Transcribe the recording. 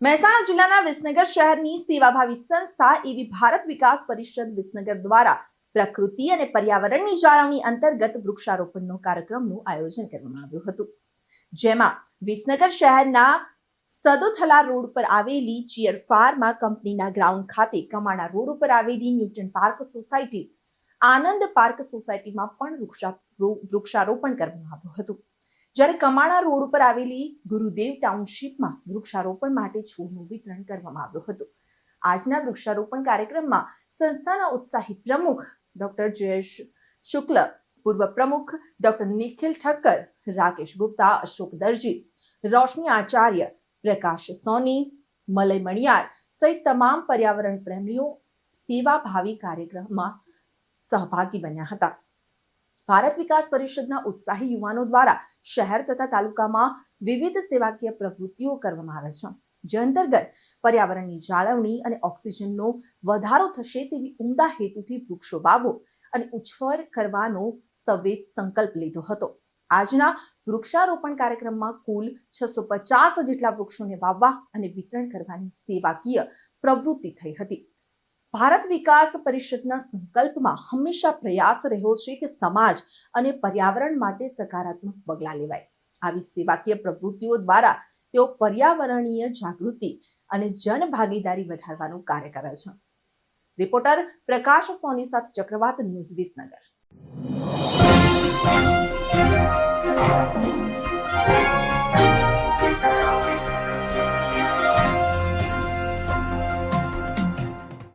મહેસાણા જિલ્લાના વિસનગર શહેરની સેવાભાવી સંસ્થા એવી ભારત વિકાસ પરિષદ વિસનગર દ્વારા પ્રકૃતિ અને પર્યાવરણની જાળવણી અંતર્ગત વૃક્ષારોપણનો કાર્યક્રમનું આયોજન કરવામાં આવ્યું હતું. જેમાં વિસનગર શહેરના સદોથલા રોડ પર આવેલી ચિયર ફાર્મા કંપનીના ગ્રાઉન્ડ ખાતે કમાણા રોડ ઉપર આવેલી Newton park society, Anand park સોસાયટીમાં પણ વૃક્ષારોપણ કરવામાં આવ્યું હતું. જ્યારે કમાણા રોડ ઉપર આવેલી ગુરુદેવ ટાઉનશીપમાં વૃક્ષારોપણ માટે છોડનું વિતરણ કરવામાં આવ્યું હતું. આજના વૃક્ષારોપણ કાર્યક્રમમાં સંસ્થાના ઉત્સાહી પ્રમુખ ડોક્ટર જયેશ શુક્લ, પૂર્વ પ્રમુખ ડોક્ટર નિખિલ ઠક્કર, રાકેશ ગુપ્તા, અશોક દરજી, રોશની આચાર્ય, પ્રકાશ સોની, મલય મણિયાર સહિત તમામ પર્યાવરણ પ્રેમીઓ સેવાભાવી કાર્યક્રમમાં સહભાગી બન્યા હતા. ભારત વિકાસ પરિષદના ઉત્સાહી યુવાનો દ્વારા શહેર તથા તાલુકામાં વિવિધ સેવાકીય પ્રવૃત્તિઓ કરવામાં આવે છે, જે અંતર્ગત પર્યાવરણની જાળવણી અને ઓક્સિજનનો વધારો થશે તેવી ઉમદા હેતુથી વૃક્ષો વાવો અને ઉછેર કરવાનો સૌએ સંકલ્પ લીધો હતો. આજના વૃક્ષારોપણ કાર્યક્રમમાં કુલ છસો પચાસ જેટલા વૃક્ષોને વાવવા અને વિતરણ કરવાની સેવાકીય પ્રવૃત્તિ થઈ હતી. ભારત વિકાસ પરિષદના સંકલ્પમાં હંમેશા પ્રયાસ રહ્યો છે કે સમાજ અને પર્યાવરણ માટે સકારાત્મક પગલાં લેવાય. આવી સેવાકીય પ્રવૃત્તિઓ દ્વારા તેઓ પર્યાવરણીય જાગૃતિ અને જનભાગીદારી વધારવાનું કાર્ય કરે છે. રિપોર્ટર પ્રકાશ સોની સાથે ચક્રવાત ન્યૂઝ વિસનગર.